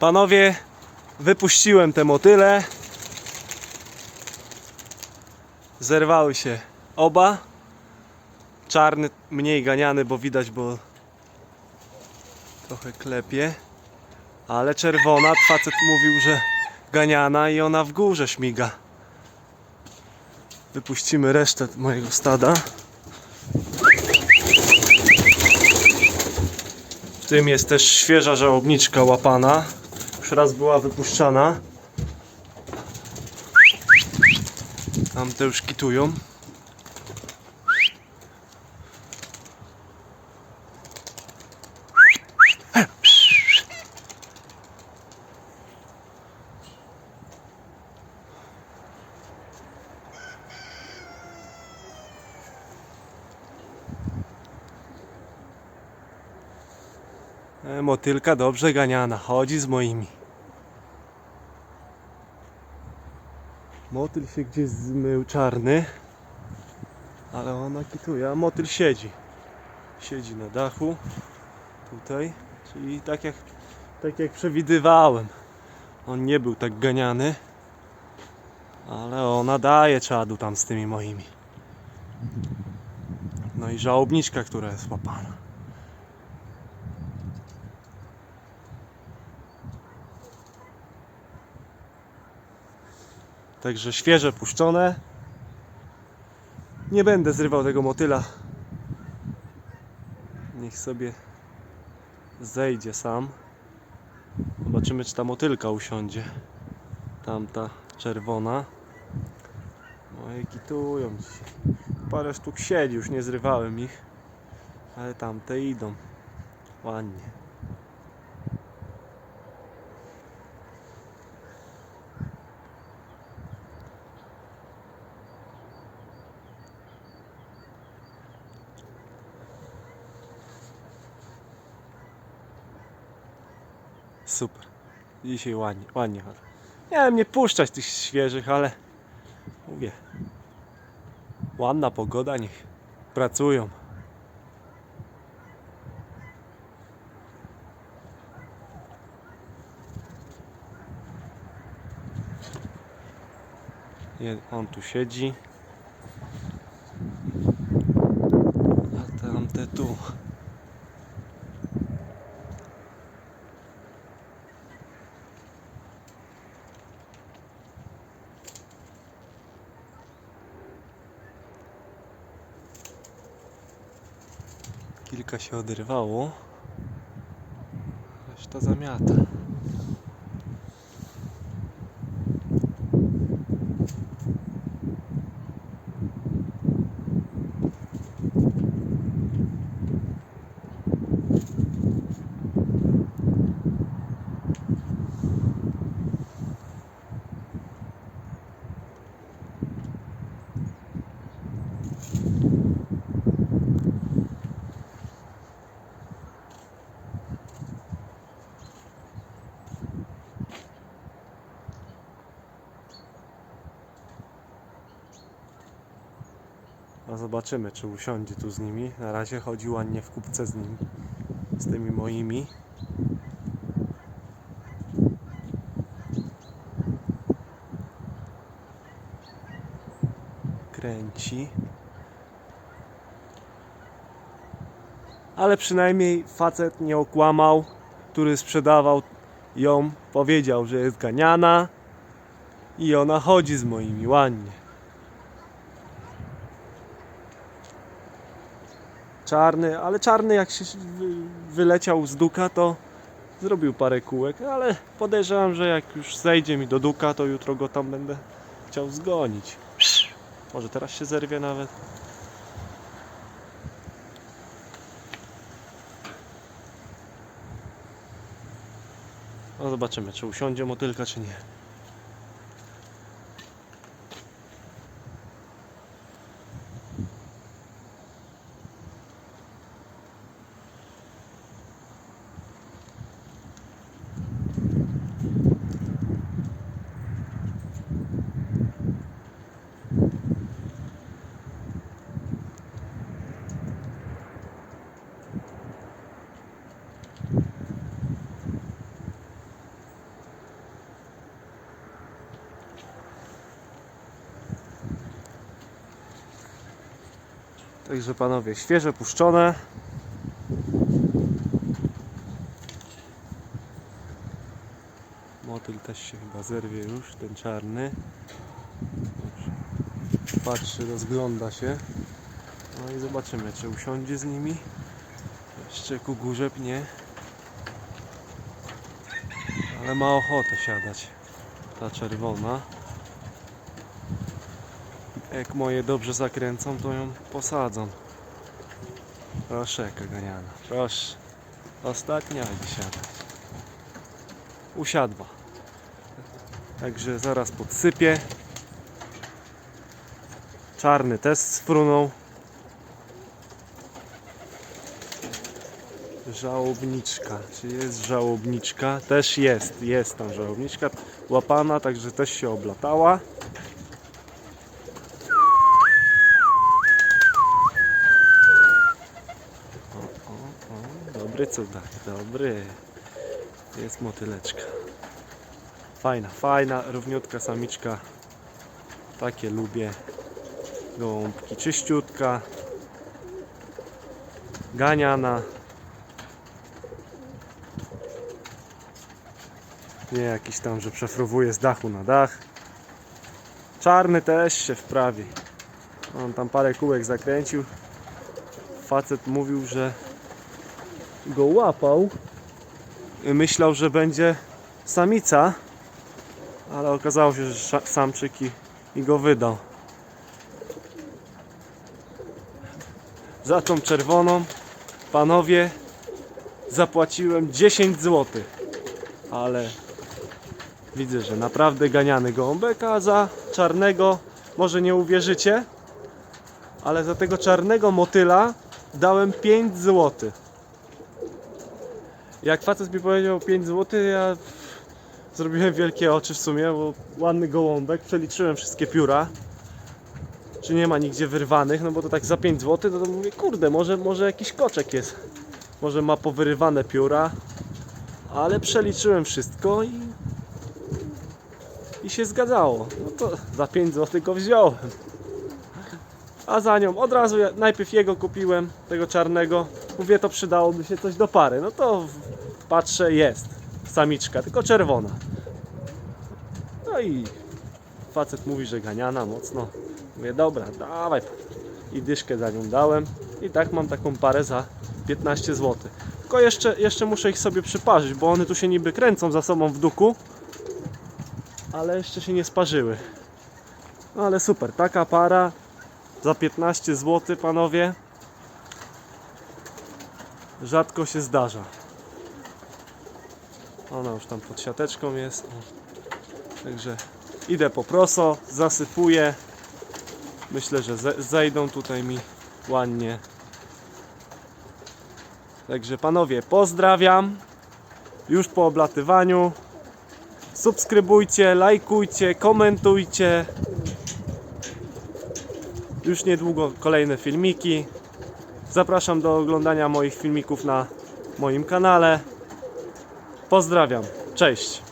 Panowie, wypuściłem te motyle. Zerwały się oba. Czarny mniej ganiany, bo widać, bo trochę klepie. Ale czerwona, facet mówił, że ganiana i ona w górze śmiga. Wypuścimy resztę mojego stada. W tym jest też świeża żałobniczka łapana. Już raz była wypuszczana. Tamte już kitują. E, Motylka dobrze ganiana, chodzi z moimi. Motyl się gdzieś zmył czarny, ale ona kituje, a motyl siedzi. Siedzi na dachu, tutaj, czyli tak jak, tak jak przewidywałem. On nie był tak ganiany, ale ona daje czadu tam z tymi moimi. No i żałobniczka, która jest łapana. Także świeże puszczone. Nie będę zrywał tego motyla. Niech sobie zejdzie sam. Zobaczymy, czy ta motylka usiądzie. Tamta czerwona. No i kitują dzisiaj. Parę sztuk siedzi, już nie zrywałem ich. Ale tamte idą. Ładnie. Super. Dzisiaj ładnie, ładnie chodzą. Miałem nie puszczać tych świeżych, ale mówię. Ładna pogoda, niech pracują. On tu siedzi. A tamte tu. Kilka się oderwało. Reszta zamiata. A zobaczymy, czy usiądzie tu z nimi. Na razie chodzi ładnie w kupce z nimi. Z tymi moimi. Kręci. Ale przynajmniej facet nie okłamał, który sprzedawał ją. Powiedział, że jest ganiana. I ona chodzi z moimi ładnie. Czarny, ale czarny jak się wy- wyleciał z duka, to zrobił parę kółek, ale podejrzewam, że jak już zejdzie mi do duka, to jutro go tam będę chciał zgonić. Może teraz się zerwie nawet. No zobaczymy, czy usiądzie motylka, czy nie. Także panowie, świeże puszczone. Motyl też się chyba zerwie już, ten czarny. Patrzy, rozgląda się. No i zobaczymy, czy usiądzie z nimi. Jeszcze ku górze pnie. Ale ma ochotę siadać. Ta czerwona. Jak moje dobrze zakręcą, to ją posadzą. Proszę, jaka ganiana. Proszę. Ostatnia będzie siadać. Usiadła. Także zaraz podsypię. Czarny też sfrunął. Żałobniczka. Czy jest żałobniczka? Też jest. Jest tam żałobniczka. Łapana, także też się oblatała. Dobry cudak, dobry. Jest motyleczka. Fajna, fajna, równiutka samiczka. Takie lubię. Gołąbki czyściutka. Ganiana. Nie jakiś tam, że przefrowuje z dachu na dach. Czarny też się wprawi. On tam parę kółek zakręcił. Facet mówił, że go łapał. Myślał, że będzie samica, ale okazało się, że samczyk i, i go wydał. Za tą czerwoną, panowie, zapłaciłem 10 zł. Ale widzę, że naprawdę ganiany gołąbek, a za czarnego, może nie uwierzycie, ale za tego czarnego motyla dałem 5 zł. Jak facet mi powiedział 5 zł, ja zrobiłem wielkie oczy w sumie, bo ładny gołąbek, przeliczyłem wszystkie pióra. Czy nie ma nigdzie wyrwanych, no bo to tak za 5 zł, no to mówię, kurde, może, może jakiś koczek jest. Może ma powyrywane pióra, ale przeliczyłem wszystko i i się zgadzało. No to za 5 zł go wziąłem. A za nią od razu najpierw jego kupiłem, tego czarnego. Mówię, to przydałoby się coś do pary. No to patrzę, jest samiczka, tylko czerwona. No i facet mówi, że ganiana mocno. Mówię, dobra, dawaj. I dyszkę za nią dałem. I tak mam taką parę za 15 zł. Tylko jeszcze, jeszcze muszę ich sobie przyparzyć, bo one tu się niby kręcą za sobą w duku. Ale jeszcze się nie sparzyły. No ale super, taka para za 15 zł, panowie. Rzadko się zdarza. Ona już tam pod siateczką jest. Także idę po proso, zasypuję. Myślę, że ze- zejdą tutaj mi ładnie. Także panowie, pozdrawiam. Już po oblatywaniu. Subskrybujcie, lajkujcie, komentujcie. Już niedługo kolejne filmiki. Zapraszam do oglądania moich filmików na moim kanale. Pozdrawiam. Cześć.